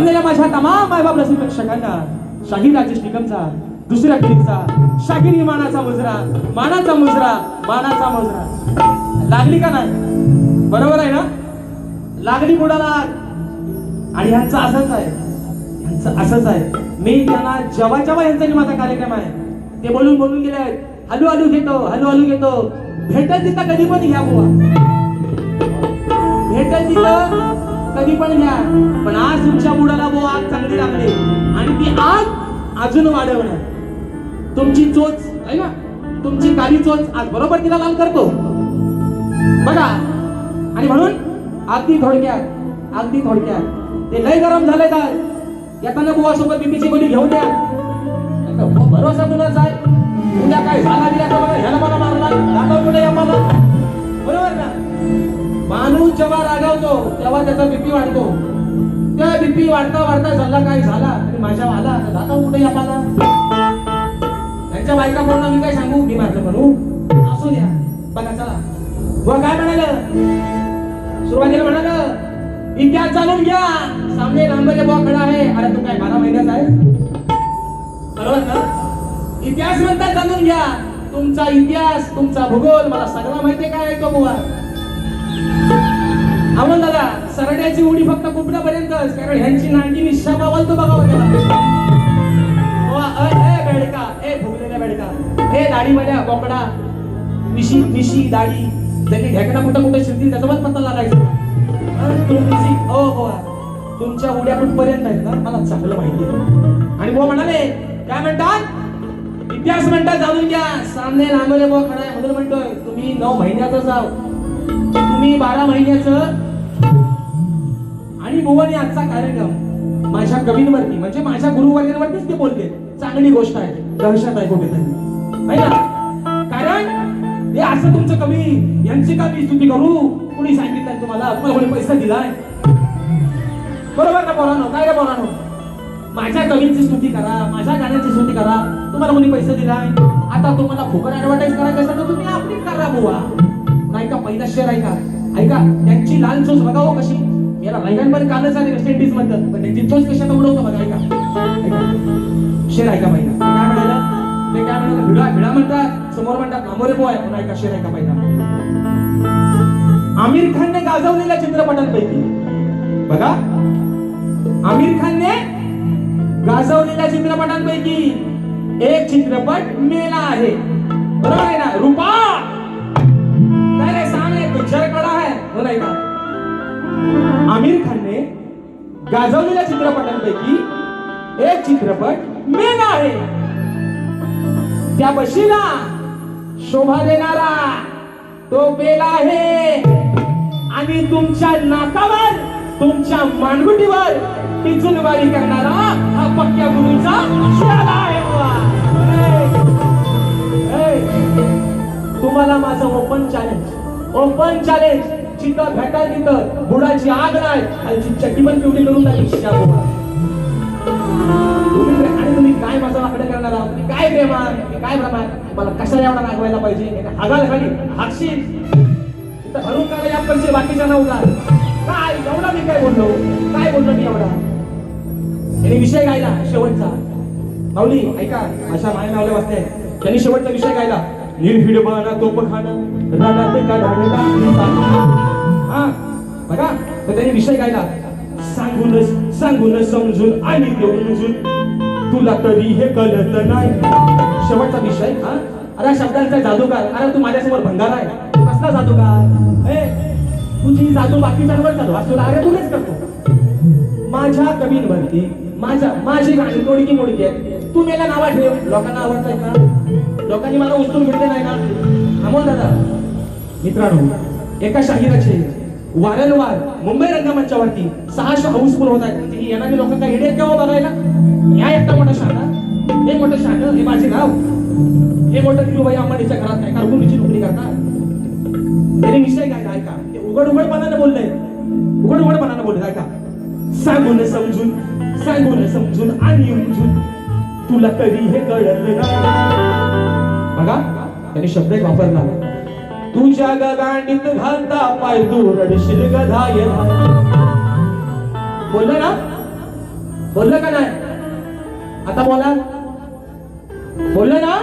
जमलेल्या माझ्या तमाम मायबाप रसिक प्रेक्षकांना शाहीर राजेश निगमचा दुसऱ्या फिल्मचा शाहीर मानाचा मुजरा मानाचा मुजरा मानाचा मुजरा. लागली का नाही? बरोबर आहे ना? लागली कुणाला? आणि ह्यांचं असंच आहे. ह्यांचं असंच आहे. मी त्यांना जेव्हा जेव्हा यांचा माझा कार्यक्रम आहे ते बोलून बोलून गेले आहेत. हलू हलू घेतो हलू हलू घेतो. भेटल तिथं कधी पण घ्या बुवा. भेटल तिथं कधी पण घ्या पण आज तुमच्या बुडाला वो आग चांगली लागली. आणि ती आग अजून वाढवणार. तुमची चोच आहे ना? तुमची काली चोच आज बरोबर तिला लाल करतो. बघा. आणि म्हणून अगदी थोडक्यात अगदी थोडक्यात ते लय गरम झालंय का येताना बुवा सोबत बीपीची गोळी घेऊन द्या. भरोसा तुला साहेब उद्या काय झाला तर मला ह्याला मला मारला दाखव कुठे आम्हाला. बरोबर ना माणूस जेव्हा रागावतो तेव्हा त्याचा बीपी वाढतो. त्या बीपी वाढता वाढता झाला काय झाला? आणि माझ्या आला दादा कुठे या पाला त्यांच्या बायका म्हणून मी काय सांगू? मी माझं म्हणू असू द्या. बघा चला. काय म्हणाल सुरुवातीला म्हणाल इतिहास जाणून घ्या. सामने लांबले बुवा खडा आहे. अरे तू काय बारा महिन्याचा आहे? बरोबर ना? इतिहास म्हणतात जाणून घ्या. तुमचा इतिहास तुमचा भूगोल मला सगळा माहितीये काय आहे बुवा? अमोल दादा सरड्याची उडी फक्त कुपड्यापर्यंतच कारण ह्यांची नांगी निशा बावलतो बघा त्याला. ए बेडका ए फुगलेल्या बेडका. हे दाढीवाल्या बोकडा. मिशी मिशी दाढी. त्यांनी ढेकणा कुठं कुठं शिरतील त्याचा पण पत्ता लागायचा. अं, हो. तुमच्या उड्या कुठपर्यंत आहेत ना मला चांगलं माहिती आहे. आणि बुवा म्हणाले काय म्हणतात? इतिहास म्हणतात जाणून घ्या. सामने लांबले बुवा खडा म्हणून म्हणतोय तुम्ही नऊ महिन्याचं जाव तुम्ही बारा महिन्याचं आणि बुवाने आजचा कार्यक्रम माझ्या कवींवरती म्हणजे माझ्या गुरुवर्गांवरतीच ते बोलते चांगली गोष्ट आहे. दहशत आहे कुठेतरी. ना? कारण हे असं तुमचं कवी यांची का मी स्तुती करू? कुणी सांगितलं तुम्हाला? तुम्हाला कोणी पैसा दिलाय? बरोबर ना पोरानो? काय रे पोरानो? माझ्या कवींची स्तुती करा माझ्या गाण्याची स्तुती करा. तुम्हाला कोणी पैसे दिलाय? आता तुम्हाला फुकट ऍडव्हर्टाईज करायचं असेल तर तुम्ही आपली करा बुवा. नाही का? पहिला शेअर ऐका ऐका त्यांची लाल चोच बघा हो कशी. याला रैगनपर्यंत कालच आले वेस्ट इंडिज मधलं पण त्यांची चोच कशा उडवतो बघा ऐका. शेर ऐका पहिला काय म्हणाला? ते काय म्हणाला? भिडा भिडा म्हणतात. समोर म्हणतात अमोरे बॉय पण ऐका शेर ऐका पहिला आमिर खानने गाजवलेल्या चित्रपटांपैकी बघा. आमिर खानने गाजवलेल्या चित्रपटांपैकी एक चित्रपट मेला आहे. बरोबर आहे ना? रुपा! नाही सांग पिक्चर कडा आहे. हो नाही का? आमिर खानने गाजवलेल्या चित्रपटांपैकी एक चित्रपट मेन आहे. त्या बशीला शोभा देणारा तो बेला आहे. आणि तुमच्या नाकावर तुमच्या मानगुटीवर टिचुलवारी करणारा हा पक्क्या गुरुचा शाला आहे तुम्हाला माझं ओपन चॅलेंज ओपन चॅलेंज जिथं भेटाल तिथं बुडाची आग नाही खालची चड्डी पण पिवडी करून टाकली शिका तुम्ही आणि तुम्ही काय माझा आकडे करणार आहात? तुम्ही काय प्रेमान काय प्रमाण मला कशा एवढा रागवायला पाहिजे? हागाल खाली हाकशील तिथं हरून काढा या पैसे बाकीच्या नव्हता काय एवढा मी काय बोललो? काय बोललो मी एवढा? त्याने विषय गायला शेवटचा. माऊली ऐका अशा माय नावले वाचते. त्यांनी शेवटचा विषय गायला. निर्भिडपणा तोप खाणं रणात काढायला हा. बघा तर त्यांनी विषय गायला सांगून सांगून समजून आणि देऊन तुला तरी हे कळत नाही. शेवटचा विषय हा. अरे शब्दांचा जादूगार. अरे तू माझ्यासमोर भंगार आहे. कसला जादूगार? ए तुझी जादू बाकीच्यांवर चालू असतो अरे तुलाच करतो. माझ्या कवींवरती माझ्या माझी गाणी तोडकी मोडकी आहे तू मेला नावा ठेव. लोकांना आवडताय का? लोकांनी मला उचलून घेतले नाही ना अमोल दादा मित्रांनो एका शाहिराचे वारंवार मुंबई रंगमंचावरती सहाशे हाऊसफुल होत आहेत. म्हणजे येणारी लोक काय हिडे केव्हा हो बघायला? या एकटा मोठा शाणा हे मोठं शाणं हे माझे गाव. हे मोठं तिरुबाई अंबानीच्या घरात काय कारकुनीची नोकरी करतात त्याने विषय काय ऐका? ते उघड उघडपणाने बोलले. उघड उघडपणाने बोलत ऐका. सांगून समजून सांगून समजून आणि उमजून तुला कधी हे कळलं बघा त्यांनी शब्द एक वापरला. तुझ्या गगांडीत घालता पाय तू रडशील गधाय बोललं ना? बोललं का नाही? आता बोला. बोललं ना?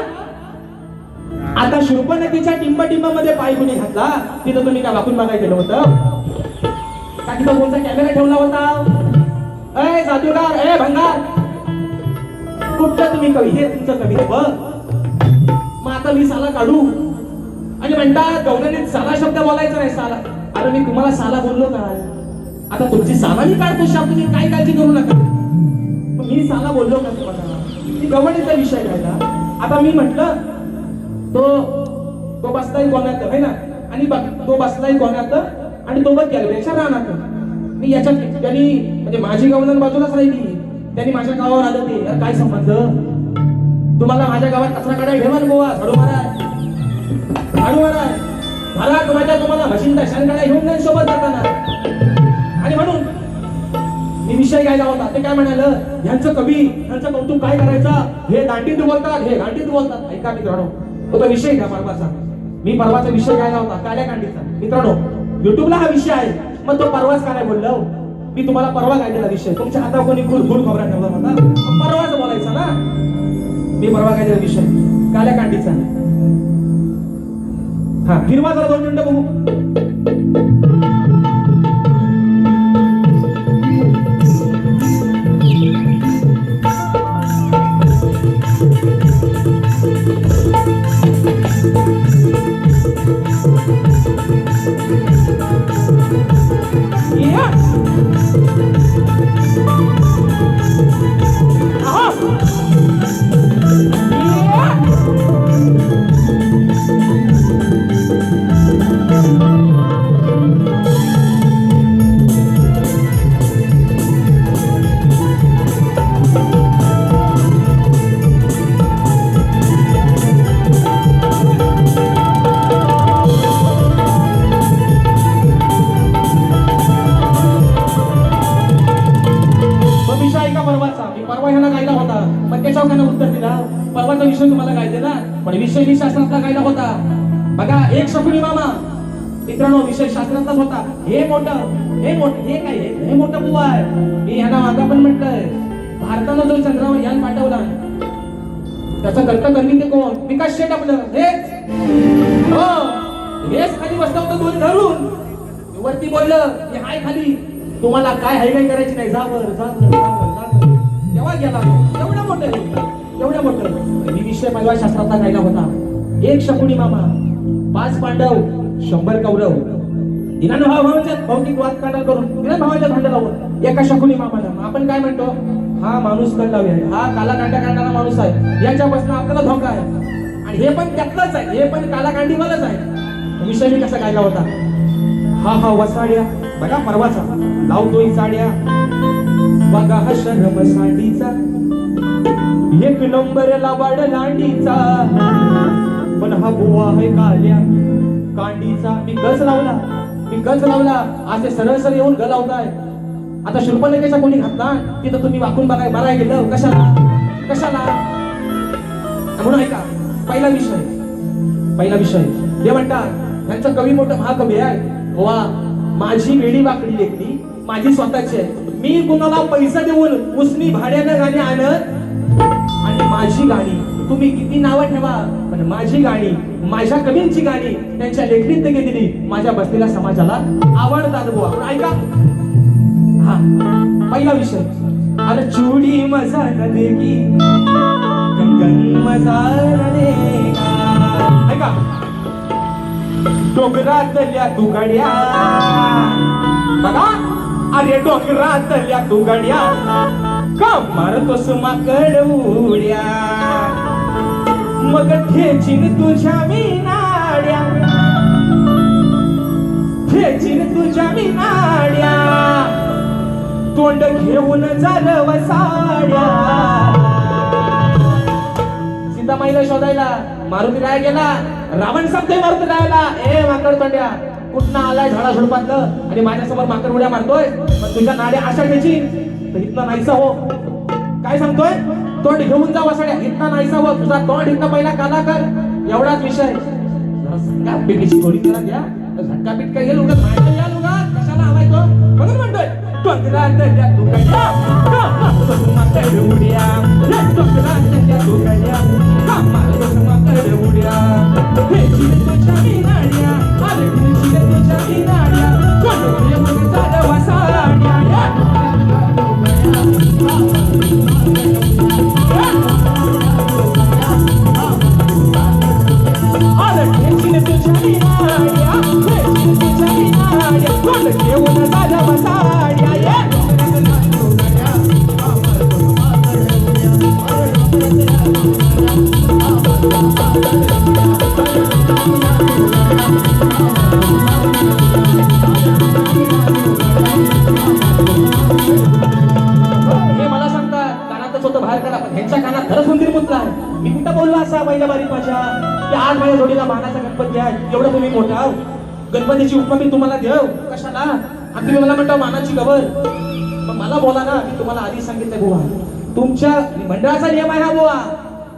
आता शूर्पणखीच्या टिंब टिंबामध्ये पाय कुणी घातला. तिथं तुम्ही का वाकून बघायला गेलं होतं? का तिथं कोणता कॅमेरा ठेवला होता? अय जादूगार ए भंगार. कुठं तुम्ही कवी? हे तुमचं कवी बघ. मग आता मी साला काढू. आणि म्हणतात गौरवनीत साला शब्द बोलायचा नाही साला अरे मी तुम्हाला साला बोललो काय आता तुमची साला मी काढतो शब्द तुम्ही काय काळजी करू नका. मी साला बोललो का तुम्हाला? ती गवणीचा विषय घ्यायला आता मी म्हटलं तो तो बसलाय कोणात आहे ना? आणि बघ- तो बसलाय कोणात आणि तो बघ याच्या रानात. मी याच्या त्यांनी म्हणजे माझी गवलन बाजूलाच राहिली. त्यांनी माझ्या गावावर आलं ते. काय संबंध? तुम्हाला माझ्या गावात कचरा काढायला ठेवा गोवा झाडू मारा मला मारा माझ्या तुम्हाला म्हशींचा शान घेऊन नाही सोबत जाताना. आणि म्हणून मी विषय घ्यायला होता. ते काय म्हणालं? ह्यांचं कवी ह्यांचं कौतुक काय करायचं? हे दांडीत बोलतात हे गांडीत बोलतात ऐका मित्रांनो तो तो विषय घ्या परवाचा. मी परवाचा विषय घ्यायला होता काल्या कांडीचा. मित्रांनो युट्यूबला हा विषय आहे. मग तो परवाच काय बोललो. मी तुम्हाला परवा गायलेला विषय. तुमच्या हातावर कोणी गुल गुल खबरा ठेवला होता? परवाच बोलायचा ना? मी परवा गायलेला विषय. काल्या कांडीचा. हा फिरवा जरा दोन मिनिटं बघू. शकुनी मामा मित्रांनो विषय शास्त्रातलाच होता. हे मोठं हे मोठं हे काय हे मोठं बुवा आहे. मी ह्याला मागा पण म्हटलंय. भारतानं जो चंद्रावर यान पाठवला त्याचा कर्ता कमी ते कोण? विकास शेट आपलं हेच. हो हेच खाली बसलं होतं दोन धरून. वरती बोललं की हाय खाली तुम्हाला काय हाय काय करायची नाही जावर जावर जावर जावर तेव्हा गेला एवढं मोठं एवढं मोठं. मी विषय माझ्या शास्त्राचा राहिला होता. एक शकुनी मामा पाच पांडव शंभर कौरव. दिनानं भावाच्या भौतिक वाद काढा करून तिला भावाच्या भांडण लावून एका शकुनी मामाला मग आपण काय म्हणतो? हा माणूस कंडावी आहे. हा कालाकांडा काढणारा माणूस आहे. याच्यापासून आपल्याला धोका आहे. आणि हे पण त्यातलंच आहे. हे पण कालाकांडीवालच आहे. विषय मी कसा गायला होता हा हा वसाड्या. बघा परवाचा. लावतोय साड्या. बघा हा शरम साडीचा एक नंबर लावाड लांडीचा. पण हा गोवा आहे काल्या कांडीचा मी गज लावला. मी गज लावला. असे सरळ सरळ येऊन ग लावताय. आता शुल्पलेखेचा कोणी घातला? तिथं तुम्ही वाकून बघाय बघाय गेलं. कशाला? कशाला? म्हणून ऐका. पहिला विषय. पहिला विषय. ते म्हणतात यांचं कवी मोठं महाकवी आहे. वा माझी वेळी वाकडी लेखली माझी स्वतःची आहे. मी कुणाला पैसा देऊन उसनी भाड्यानं गाणी आणत आणि माझी गाणी तुम्ही किती नावं ठेवा पण माझी गाणी माझ्या कवींची गाणी त्यांच्या लेखणीत गेलेली दिली. माझ्या बसलेल्या समाजाला आवडतात बुवा पण ऐका. हा पहिला विषय. अरे चुडी मजा न देगी कंगन मजा ऐका. डोंगरातल्या तुगड्या. बघा. अरे डोंगरातल्या तुगड्या. का मारतोस माकड उड्या? मग ठेचीन तुझ्या मी नाड्या ठेचीन तुझ्या मी नाड्या तोंड घेऊन झालं वसाड्या सीतामाईला शोधायला मारुती राय गेला. रावण सांगतोय मारुती रायला ए माकड तोंड्या कुठनं आलाय झाडा झुडपातलं? आणि माझ्यासमोर माकड उड्या मारतोय? पण तुझ्या नाड्या अशा घ्यायची तर इथलं नाहीसा हो. काय सांगतोय? तोंड घेऊन जा वसाड्या. इतना नाहीसा हो तुझा तोंड इथं पहिला काला कर. एवढाच विषय. जरा पिटीची थोडी करा द्या. झटकापीट काय गेल उगाच. माहिती कशाला हवाय तो? म्हणून म्हणतोय टोकरात त्या तुकड्या उड्या. रे टोकरात तुकड्या कामाला माकड उड्या. हे तुझ्या नाड्या तुझ्या नाड्या कोण चिरे तुझ्या मी असा पहिल्या बारीक माझ्या. की आज माझ्या जोडीला मानाचा गणपती आहे. एवढं तुम्ही मोठा गणपतीची उपमा मी तुम्हाला देव. कशाला? आणि तुम्ही मला म्हणता मानाची गबर पण मला बोला ना मी तुम्हाला आधी सांगितलं बुवा. तुमच्या मंडळाचा नियम आहे हा बुवा.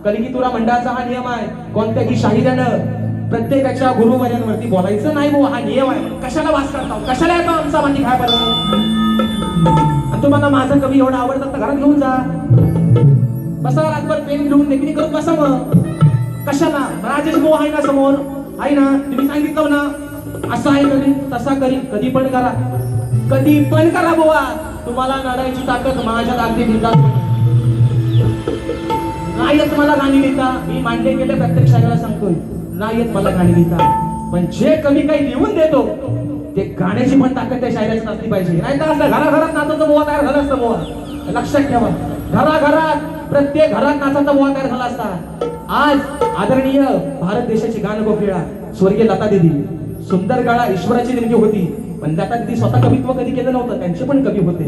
कलिकितुरा मंडळाचा हा नियम आहे. कोणत्याही शाहिरानं प्रत्येकाच्या गुरुवर्यांवरती बोलायचं नाही बुवा हा नियम आहे. कशाला वास करता कशाला येतो आमचा म्हणजे काय बरं आणि तुम्हाला माझं कवी एवढा आवडतात तर घरात घेऊन जा. बसा रातभर पेन घेऊन नेकणी करून बसा मग? कशाला? राजेश भाऊ आहे ना समोर? आहे ना? तुम्ही सांगितलं ना? असं आहे कधी? तसा करी. कधी पण करा. कधी पण करा बुवा. तुम्हाला लढायची ताकद माझ्या लागते दिवसात नाही येत मला गाणी लिहिता. मी मांडले गेले प्रत्येक शाळेला सांगतोय. नाही येत मला गाणी लिहिता. पण जे कमी काही लिहून देतो ते गाण्याची पण ताकद त्या शायराची नसली पाहिजे. नाही तर असं घराघरात नाचायचं बोवा तयार झालं असतं बोवा. लक्षात ठेवा. घराघरात प्रत्येक घरात नाचाचा मोहा झाला असता. आज आदरणीय भारत देशाची गान गोपिळा स्वर्गीय लता दिदी सुंदर काळा ईश्वराची देणगी होती पण लता दिदी स्वतः कवित्व कधी केलं नव्हतं त्यांचे पण कवी होते.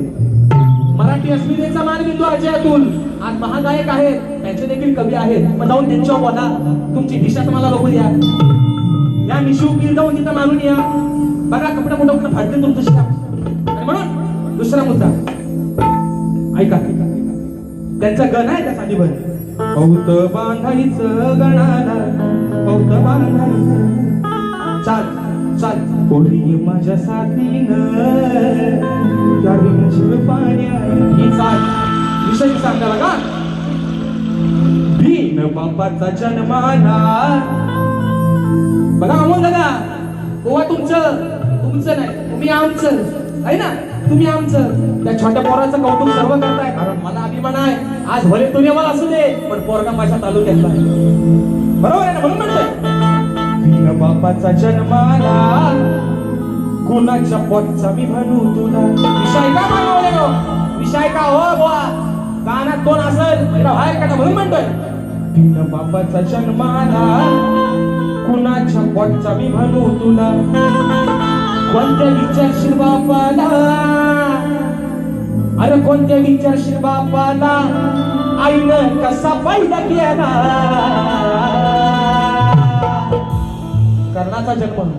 मराठी अस्मितेचा मानबिंदू अजय अतुल आज महागायक आहेत त्यांचे देखील कवी आहेत. मग जाऊन त्यांच्या बोला. तुमची दिशा तुम्हाला बघू द्या. या निशू पीर जाऊन तिथं मारून या. बघा कपडे मोठं मोठं फाडते तुमचं म्हणून दुसरा मुद्दा. ऐका. त्यांचा गण आहे त्या साधीवर पौत बांधायचं गणाला पौत बांधायचं. चाल चाल. कोणी माझ्या साथीनं विंचूर पाण्या ही चाल. विषय सांगायला का? भीन बापाचा जन्माला. बघा अमोल दादा गोवा तुमचं तुमचं नाही तुम्ही आमचं आहे ना? तुम्ही आमचं त्या छोट्या पोराचं कौतुक सर्व करताय. कारण मला अभिमान आहे. आज भले तुम्ही मला असू दे पण पोरगा माझ्या तालुक्यातला बरोबर आहे ना? म्हणून म्हणतोय. बापाचा जन्माला कुणाच्या पोटचा मी म्हणू तुला? विषय का मानवले नो विषय का हो बुवा? कानात कोण असेल बाहेर काढा. म्हणून म्हणतोय. बिन बापाचा जन्माला कुणाच्या पोटचा मी म्हणू तुला? कोणत्या विचारशील बापाला? अरे कोणत्या विचारशील बापाला? आईनं कसा फायदा केला? कर्णाचा जन्म.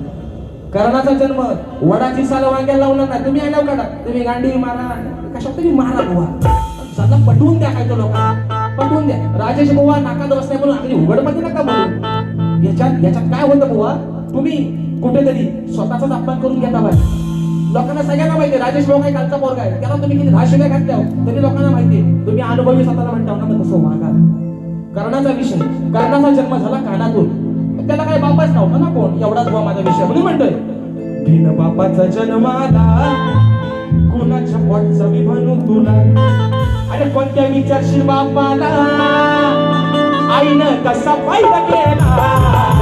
कर्णाचा जन्म. वडाची साल वांग्याला लावणार नाही तुम्ही आल्याव काढा तुम्ही गांडी मारा. कशात तुम्ही मारा बुवा? सध्या पटवून द्या काय तो लोक पटवून द्या. राजेश बुवा नाकात बसलाय म्हणून आम्ही उघडमध्ये नका बोलू. याच्यात याच्यात काय होतं बुवा? तुम्ही कुठेतरी स्वतःचाच अपमान करून घेता पाहिजे लोकांना सगळ्यांना माहिती आहे राजेश भाऊ काय कालचा पोरगा आहे. त्याला तुम्ही किती दहा शिव्या घातल्या हो, तरी लोकांना माहिती आहे. तुम्ही अनुभवी स्वतःला म्हणता ना तसं वागा. कर्णाचा विषय कर्णाचा जन्म झाला कानातून. त्याला काय बापाच नव्हता ना कोण? एवढाच बा माझा विषय. म्हणून म्हणतोय भिन बापाचा जन्माला कुणाच्या पोटचा मी म्हणू तुला. अरे कोणत्या विचारशील बापाला? आईनं कसा फायदा केला.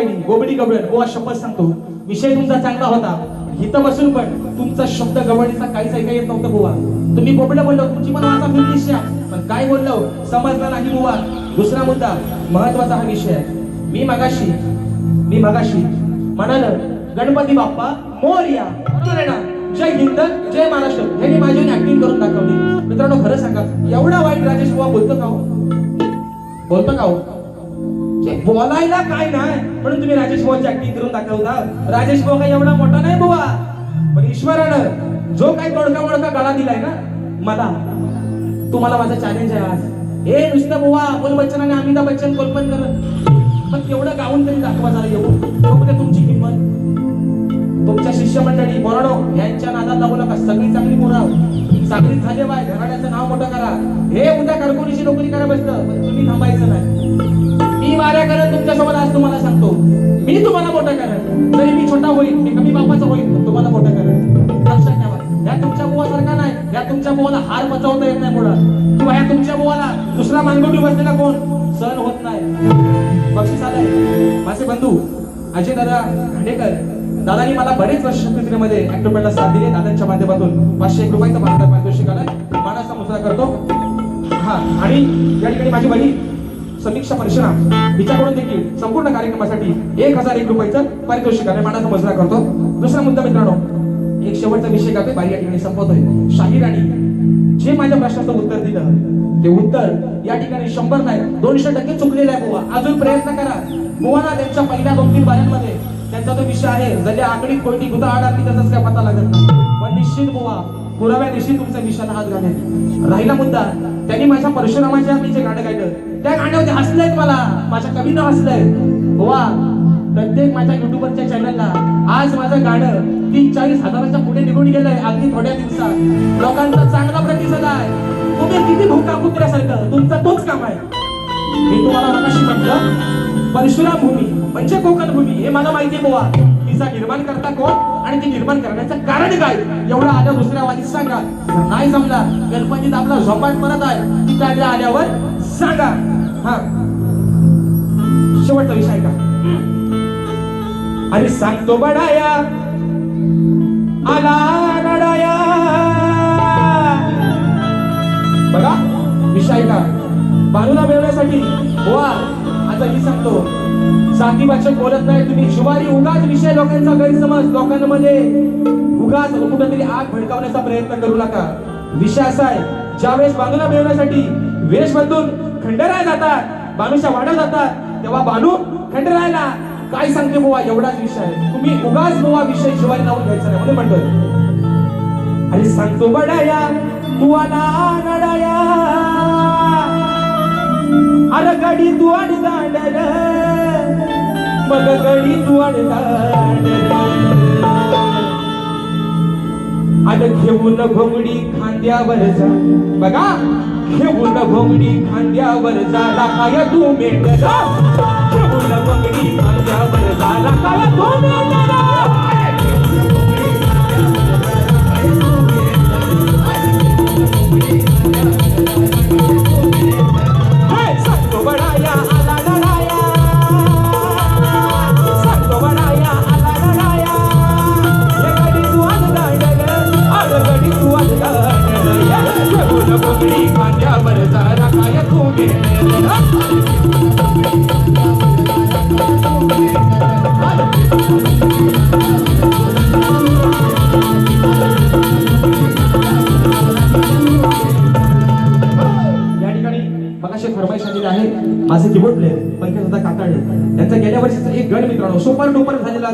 काही नाही. गोबडी गबड बुवा शपथ सांगतो. विषय तुमचा चांगला होता. इथं बसून पण तुमचा शब्द गवळणीचा काहीच ऐका येत नव्हतं बुवा. तुम्ही बोबडं बोललो तुमची पण माझा फिरलिशा पण काय बोललो? समजला नाही बुवा. दुसरा मुद्दा महत्त्वाचा हा विषय आहे. मी मगाशी मी मगाशी म्हणाल गणपती बाप्पा मोर्या जय हिंद जय महाराष्ट्र. हे मी माझी ऍक्टिंग करून दाखवली. मित्रांनो खरं सांगा एवढा वाईट राजेश बुवा बोलतो का हो? बोलतो का हो? बोलायला काय नाही. म्हणून तुम्ही राजेश भाऊची ऍक्टिंग करून दाखवता राजेश भाऊ काही एवढा मोठा नाही बुवा. पण ईश्वरानं जो काही तोडका मोडका गळा दिलाय ना मला तुम्हाला माझा चॅलेंज आहे आज. हे नुसतं बुवा अमोल बच्चन आणि अमिताभ बच्चन कल्पन करत पण तेवढं गाऊन तरी दाखवा झाला येऊ. बघू तुमची किंमत. तुमच्या शिष्यमंडळी बोराडो यांच्या नादात लागू नका. सगळी चांगली बोराव चांगली झाले बाय घराण्याचं नाव मोठं करा. हे उद्या कारकुनीची नोकरी करा बसतं पण तुम्ही थांबायचं नाही. मी वाऱ्या करत तुमच्यासोबत आज तुम्हाला सांगतो. मी तुम्हाला मोठा करेन तरी मी छोटा होईल मी कमी बापाचा होईल तुम्हाला मोठा करेन लक्षात ठेवा. या तुमच्या बुवासारखा नाही या तुमच्या बुवाला हार बचावता येत नाही पुढं किंवा या तुमच्या बुवाला दुसरा मानगोटी बसलेला कोण? सहन होत नाही. बक्षीस आलंय. माझे बंधू अजय दादा खांडेकर दादानी मला बरेच वर्ष एक ऍक्टोमेंटला साथ दिली दादांच्या माध्यमातून. पाचशे एक रुपयाचा भारतात पारितोषिक आलाय. मानाचा मुजरा करतो. हा आणि या ठिकाणी माझी बहीण समीक्षा परशुराम हिच्याकडून देखील संपूर्ण कार्यक्रमासाठी एक हजार एक रुपयाचं पारितोषिक आहे मानाचा मुजरा करतो. दुसरा मुद्दा मित्रांनो एक शेवटचा विषय करतोय बारी या ठिकाणी संपवतोय. आणि जे माझ्या प्रश्नाचं उत्तर दिलं ते उत्तर या ठिकाणी शंभर नाही दोनशे टक्के चुकलेलं आहे बुवा. अजून प्रयत्न करा. बुवाना त्यांच्या पहिल्या दोन तीन बाऱ्यांमध्ये त्यांचा तो विषय आहे जरी आकडी कोणती गुदा आडाली त्याचाच काय पता लागत नाही. पण निश्चित बुवा पुराव्या निश्चित तुमच्या विषयाला हात घालेल. राहिला मुद्दा त्यांनी माझ्या परशुरामाच्या मी जे गाणं गायलं. त्या गाण्यावरती हसलंय मला माझ्या कवीनं हसलंय. वा प्रत्येक माझ्या युट्यूबरच्या चॅनलला आज माझं गाणं तीन चाळीस हजाराच्या पुढे निघून गेलंय अगदी थोड्या दिवसात. लोकांचा चांगला प्रतिसाद आहे. तुम्ही किती भूका कुत्र्यासारखं तुमचा तोच काम आहे. मी तुम्हाला मगाशी म्हटलं. परशुराम भूमी म्हणजे कोकण भूमी हे मला माहिती बोवा. तिचा निर्माण करता कोण आणि ती निर्माण करण्याचं कारण काय? एवढं आल्या दुसऱ्या वाणीत सांगा. नाही जमला गणपतीत आपला झोपाट परत आहे. ती त्या आल्यावर सांगा. हा. शेवटचा विषय का अरे सांगतो बडाया. आला रडाया. बघा विषय का बाजूला मिळवण्यासाठी बुवा जागी सांगतो. जाती भाषक बोलत नाही तुम्ही शुभारी उगाच विषय लोकांचा गैरसमज. लोकांमध्ये उगाच कुठेतरी आग भडकावण्याचा प्रयत्न करू नका. विषय असा आहे ज्यावेळेस बांधूला मिळवण्यासाठी वेश बदलून खंडराय जातात बानूच्या वाड्या जातात तेव्हा बानू खंडरायला काय सांगते बुवा? एवढाच विषय आहे. तुम्ही उगाच बुवा विषय शिवाय लावून घ्यायचा नाही म्हणून म्हणतोय. आणि सांगतो बडाया तू आला नडाया. अरे गडी तू आणि मग गडी तू आणि अरे घेऊन घोंगडी खांद्यावर जा. बघा घेऊन घोंगडी खांद्यावर झाला काय तू मेंढरा. घेऊन घोंगडी खांद्यावर झाला काय तू मेंढरा.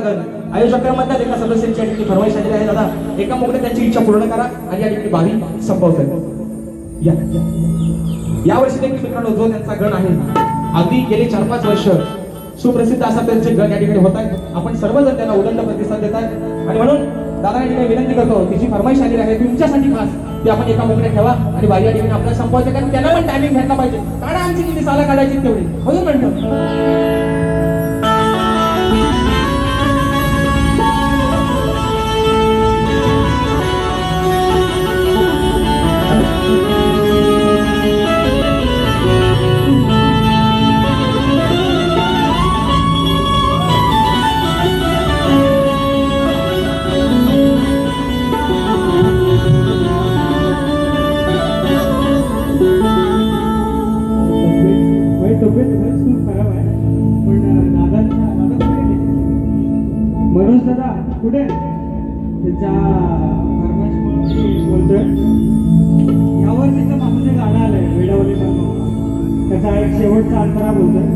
डुपर आयोजक गण एका सदस्यांची या ठिकाणी फरमाईश आलेली आहे. दादा एका मुळे त्यांची इच्छा पूर्ण करा आणि या ठिकाणी बावी संपवतोय या. यावर्षी देखील मित्रांनो जो त्यांचा गण आहे अगदी गेले चार पाच वर्ष सुप्रसिद्ध असा त्यांचे गण या ठिकाणी होत आहेत. आपण सर्वजण त्यांना उदंड प्रतिसाद देत आहे आणि म्हणून दादा या ठिकाणी विनंती करतो तिची फरमाईश आलेली आहे तुमच्यासाठी खास ते आपण एका मोकळ्या ठेवा आणि बाई या ठिकाणी आपल्याला संपवायचं कारण त्यांना पण टायमिंग घ्यायला पाहिजे. कारण आमची किती साला काढायची तेवढी. म्हणून म्हणतो. कुठे त्याच्या बोलतोय. यावर यावर्षीचं मामाचं गाणं आलंय वेडावली मामा त्याचा एक शेवटचा अंतरा बोलतोय.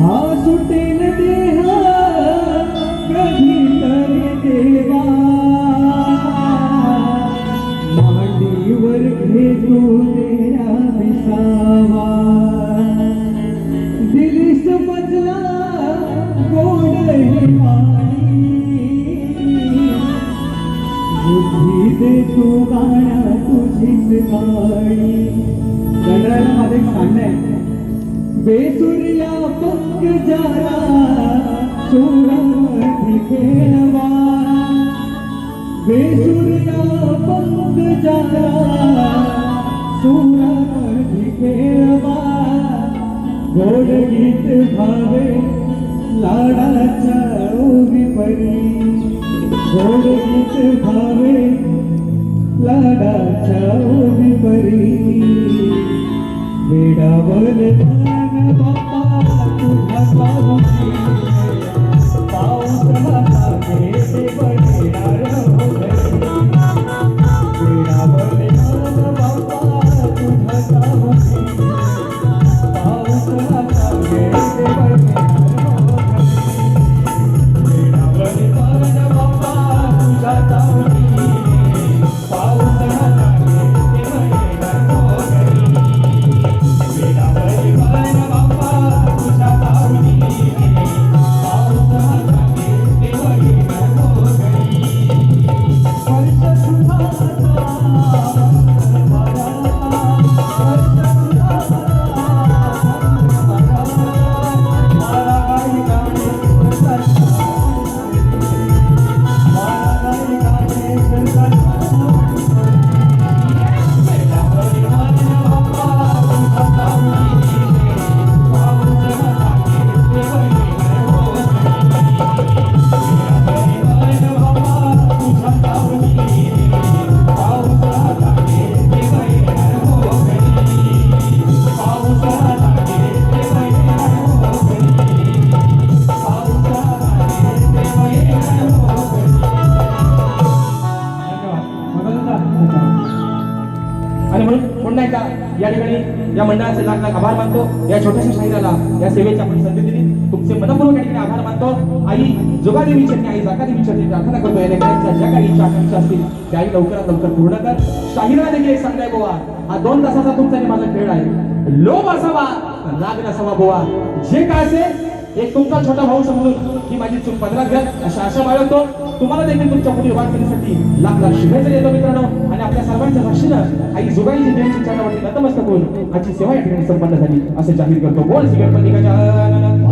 हा सुटेल देह बुद्धी देतो गाण्या तुझीच गाणी गणराला माझं एक सांगणं आहे बेसुरिया पंक जरा सुरामध्ये खेळवा बेसुरिया पंक जरा सुरामध्ये खेळवा गोड गीत भावे लाडाच्या ओवी परी. गोड गीत भावे लाडाच्या ओवी परी वेडावल या मंडळाचे लाख लाख आभार मानतो. या छोट्याशा शाहिराला या सेवेची आपण संधी दिली तुमचे मनपूर्वक या ठिकाणी आभार मानतो. आई जोगादेवी चरणी आई जागादेवी चरणी प्रार्थना करतो या लेकरांच्या ज्या काही इच्छा आकांक्षा असतील त्या आई लवकरात लवकर पूर्ण कर. शाहिरा देखील एक सांगताय बोवा हा दोन तासाचा तुमचा आणि माझा खेळ आहे. लोभ असावा राग नसावा बोवा. जे काय असेल एक तुमचा छोटा भाऊ समजून ही माझी चूक पदरात घ्या. अशा आशा बाळगतो. तुम्हाला देखील तुमच्यापुढे पुढील करण्यासाठी लाख लाख शुभेच्छा देतो मित्रांनो. आणि आपल्या सर्वांच्या साक्षीनं आई जोगाईची देवीची चरणावरती नतमस्तक होऊन आजची सेवा या ठिकाणी संपन्न झाली. असे जाहीर करतो. बोल श्री गणपती गजानन